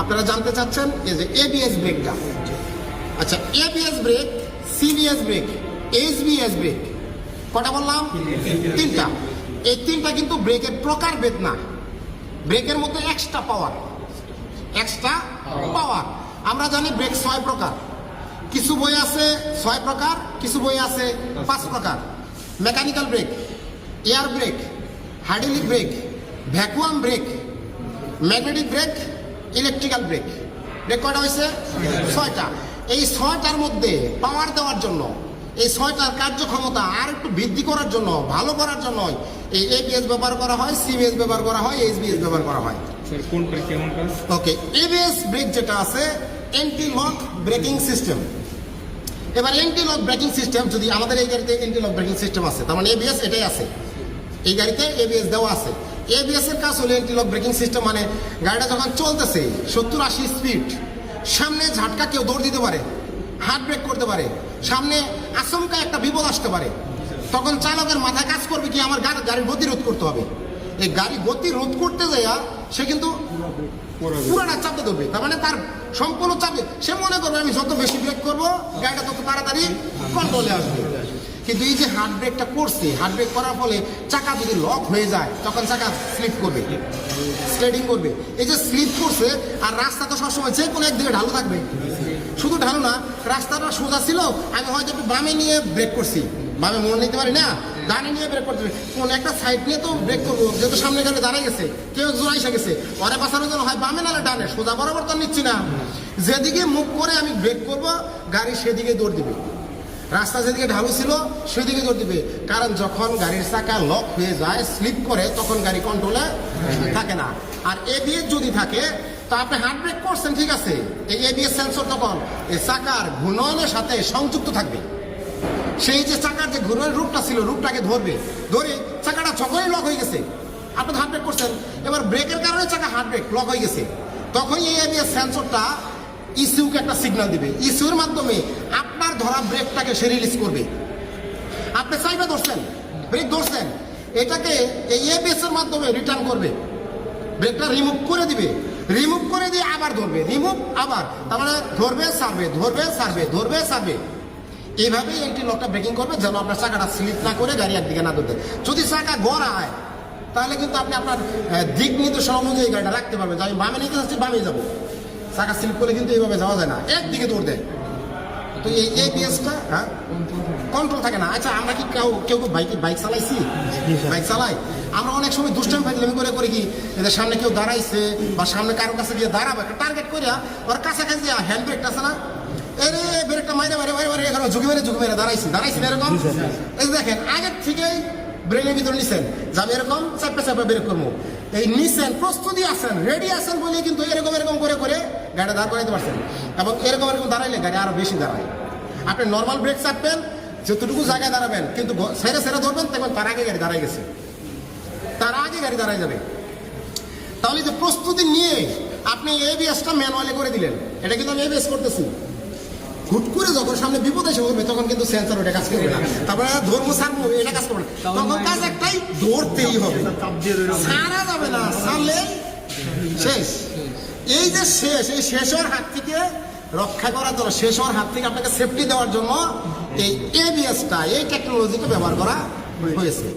আপনারা জানতে চাচ্ছেন এই যে এবিএস ব্রেকটা আচ্ছা ABS brake CBS brake HBS brake কটা বললাম? তিনটা। এই তিনটা কিন্তু ব্রেকের প্রকার ভেদ না। ব্রেকের মধ্যে এক্সট্রা পাওয়ার এক্সট্রা পাওয়ার আমরা জানি ব্রেক ছয় প্রকার। কিছু বই আছে ছয় প্রকার, কিছু বই আছে পাঁচ প্রকার। Mechanical brake air brake hydraulic brake vacuum brake magnetic brake electrical brake brake কয়টা হয়েছে? ছয়টা। এই ছয়টার মধ্যে পাওয়ার দেওয়ার জন্য এই ছয়টার কার্যক্ষমতা আর একটু বৃদ্ধি করার জন্য ভালো করার জন্য এই এবিএস ব্যবহার করা হয় সিবিএস ব্যবহার করা হয় এইচবিএস ব্যবহার করা হয়। ওকে এবিএস ব্রেক যেটা আছে এন্টি লক ব্রেকিং সিস্টেম এবার এন্টি লক ব্রেকিং সিস্টেম যদি আমাদের এই গাড়িতে এন্টি লক ব্রেকিং সিস্টেম আছে তার মানে এবিএস এটাই আছে। এই গাড়িতে এবিএস দেওয়া আছে। এবিএস এর কাজ হলো এন্টি লক ব্রেকিং সিস্টেম মানে গাড়িটা যখন চলতেছে, সত্তর আশি স্পিড সামনে ঝাটকা কেউ দৌড় দিতে পারে হার্ট ব্রেক করতে পারে, সামনে আচমকা একটা বিপদ আসতে পারে। তখন চালকের মাথায় কাজ করবে কি, আমার গাড়ি গাড়ির গতি রোধ করতে হবে। এই গাড়ি গতি রোধ করতে যাইয়া সে কিন্তু পুরাটা চাপতে ধরবে। তার মানে তার সম্পূর্ণ চাপে সে মনে করবে, আমি যত বেশি ব্রেক করব, গাড়িটা তত তাড়াতাড়ি কন্ট্রোলে আসবে। কিন্তু এই যে হার্ট ব্রেকটা করছে হার্ট ব্রেক করার ফলে চাকা যদি লক হয়ে যায়, তখন চাকা স্লিপ করবে স্লেডিং করবে। এই যে স্লিপ করছে, আর রাস্তা তো সবসময় যে কোনো একদিকে ঢালু থাকবে। শুধু ঢালু না, রাস্তাটা সোজা ছিল, আমি হয়তো একটু বামে নিয়ে ব্রেক করছি। বামে মনে নিতে পারি না, ডানে নিয়ে ব্রেক করতে কোন একটা সাইড নিয়ে তো ব্রেক করব, যেহেতু সামনে গেলে দাঁড়ায় গেছে, কেউ একজন এসে গেছে। পরে বাঁচানোর জন্য হয় বামে নালে ডানে, সোজা বরাবর তো নিচ্ছি না। যেদিকে মুখ করে আমি ব্রেক করব, গাড়ি সেদিকে দৌড় দিবে। রাস্তা যেদিকে ঢালু ছিল সেদিকে দৌড় দিবে। কারণ যখন গাড়ির চাকা লক হয়ে যায় স্লিপ করে, তখন গাড়ি কন্ট্রোলে থাকে না। আর এবিএস যদি থাকে, তো আপনি হার্ট ব্রেক করছেন, ঠিক আছে? এই এবিএস সেন্সর তখন, এই চাকার ঘূর্ণয়নের সাথে সংযুক্ত থাকবে। সেই যে চাকার যে ঘূর্ণয়ের রূপটা ছিল, রূপটাকে ধরবে। ধরে চাকাটা যখনই লক হয়ে গেছে, আপনি হার্ট ব্রেক করছেন। এবার ব্রেকের কারণে চাকা হার্ট ব্রেক লক হয়ে গেছে। তখন এই এবিএস সেন্সরটা ইসিউকে একটা সিগন্যাল দিবে। ইসিউর মাধ্যমে আপনার ধরা ব্রেকটাকে সে রিলিজ করবে। আপনি চাইবে ধরছেন, ব্রেক ধরছেন। এটাকে এই এবিএস এর মাধ্যমে রিটার্ন করবে। ব্রেকটা রিমুভ করে দিবে। রিমুভ করে দিয়ে আবার ধরবে। রিমুভ আবার। তার মানে ধরবে, সারবে ধরবে সারবে ধরবে, সারবে। এইভাবেই এন্টি লকটা ব্রেকিং করবে যেন আপনার চাকাটা স্লিপ না করে গাড়ি একদিকে না ধরতে। যদি চাকা গড়ায় তাহলে কিন্তু আপনি আপনার দিক নির্দেশনা অনুযায়ী গাড়িটা রাখতে পারবেন। আমি বামে নিতে যাচ্ছি, বামে যাব। চাকা স্লিপ করে কিন্তু এইভাবে যাওয়া যায় না। একদিকে দৌড় দেয়। তো এই এবিএসটা হ্যাঁ? কন্ট্রোল থাকে না। আচ্ছা আমরা কি কেউ কেউ কেউ বাইক বাইক চালাইছি? বাইক চালাই? আমরা অনেক সময় দুষ্টামি ফাইজলামি করে করে কি এদের সামনে কেউ দাঁড়াইছে বা সামনে কারও কাছে গিয়ে দাঁড়াবে একটা টার্গেট করিয়া ওর কাছাকাছি হ্যান্ড ব্রেকটা আছে না? এরে ব্রেকটা মাইরে মারে মারে মারে এখানে ঝুঁকি মেরে ঝুঁকি মেরে দাঁড়াইছি। দাঁড়াইছি না এরকম? এই দেখেন আগের থেকেই ব্রেনের ভিতরে নিছেন। যে আমি এরকম চাপে চাপে ব্রেক করব। এই নিছেন প্রস্তুতি আছেন রেডি আছেন বলে কিন্তু এরকম এরকম করে করে গাড়িটা দাঁড় করাইতে পারছেন। এবং এরকম এরকম দাঁড়াইলে গাড়ি আরও বেশি দাঁড়ায়। আপনি নর্মাল ব্রেক চাপবেন যতটুকু জায়গায় দাঁড়াবেন কিন্তু সেরে সেরে ধরবেন তখন তার আগে গাড়ি দাঁড়াই গেছে। তার আগে গাড়ি দাঁড়াই যাবে। তাহলে যে প্রস্তুতি নিয়ে আপনি এবিএসটা ম্যানুয়ালি করে দিলেন এটা কিন্তু আমি এবিএস করতেছি। হুট করে যখন সামনে বিপদ এসে পড়বে তখন কিন্তু সেন্সার ওটা কাজ করবে না। তারপরে ধর্ম সারবো এটা কাজ করবে না। তখন কাজ একটাই ধরতেই হবে। সারা যাবে না সারলে শেষ। এই যে শেষ এই শেষের হাত থেকে রক্ষা করার জন্য শেষ হওয়ার হাত থেকে আপনাকে সেফটি দেওয়ার জন্য এই এবিএসটা এই টেকনোলজিটা ব্যবহার করা হয়েছে।